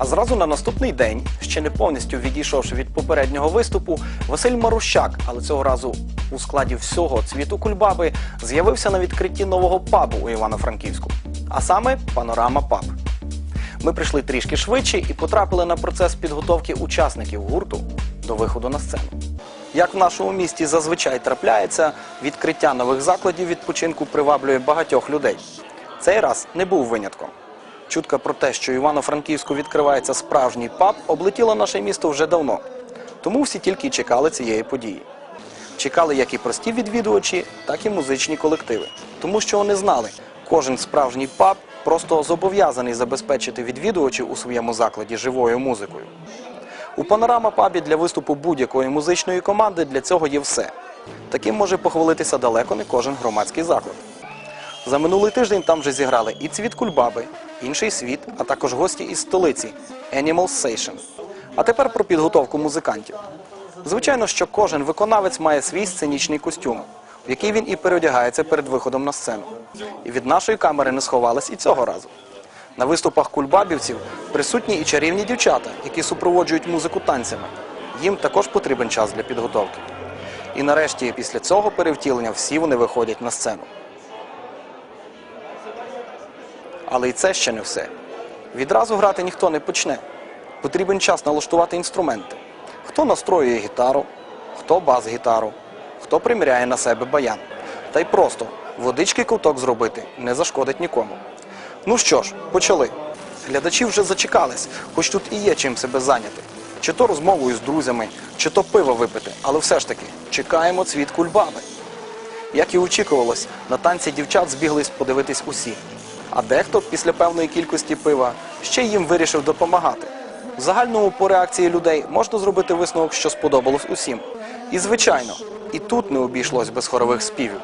А зразу на наступний день, ще не повністю відійшовши від попереднього виступу, Василь Марущак, але цього разу у складі всього цвіту кульбаби, з'явився на відкритті нового пабу у Івано-Франківську, а саме Панорама Паб. Ми прийшли трішки швидше і потрапили на процес підготовки учасників гурту до виходу на сцену. Як в нашому місті зазвичай трапляється, відкриття нових закладів відпочинку приваблює багатьох людей. Цей раз не був винятком. Чутка про те, що Івано-Франківську відкривається справжній паб, облетіла наше місто вже давно. Тому всі тільки чекали цієї події. Чекали як і прості відвідувачі, так і музичні колективи. Тому що вони знали, кожен справжній паб просто зобов'язаний забезпечити відвідувачів у своєму закладі живою музикою. У панорама пабі для виступу будь-якої музичної команди для цього є все. Таким може похвалитися далеко не кожен громадський заклад. За минулий тиждень там вже зіграли і цвіт кульбаби, інший світ, а також гості із столиці Animal Station. А тепер про підготовку музикантів. Звичайно, що кожен виконавець має свій сценічний костюм, в який він і переодягається перед виходом на сцену. І від нашої камери не сховались і цього разу. На виступах кульбабівців присутні і чарівні дівчата, які супроводжують музику танцями. Їм також потрібен час для підготовки. І нарешті, після цього перевтілення, всі вони виходять на сцену. Але і це ще не все. Відразу грати ніхто не почне. Потрібен час налаштувати інструменти. Хто настроює гітару, хто бас-гітару, хто приміряє на себе баян. Та й просто водички ковток зробити не зашкодить нікому. Ну що ж, почали. Глядачі вже зачекались, хоч тут і є чим себе зайняти. Чи то розмовою з друзями, чи то пиво випити, але все ж таки чекаємо цвіт кульбаби. Як і очікувалось, на танці дівчат збіглись подивитись усі. А дехто після певної кількості пива ще їм вирішив допомагати. В загальному по реакції людей можна зробити висновок, що сподобалось усім. І звичайно, і тут не обійшлось без хорових співів.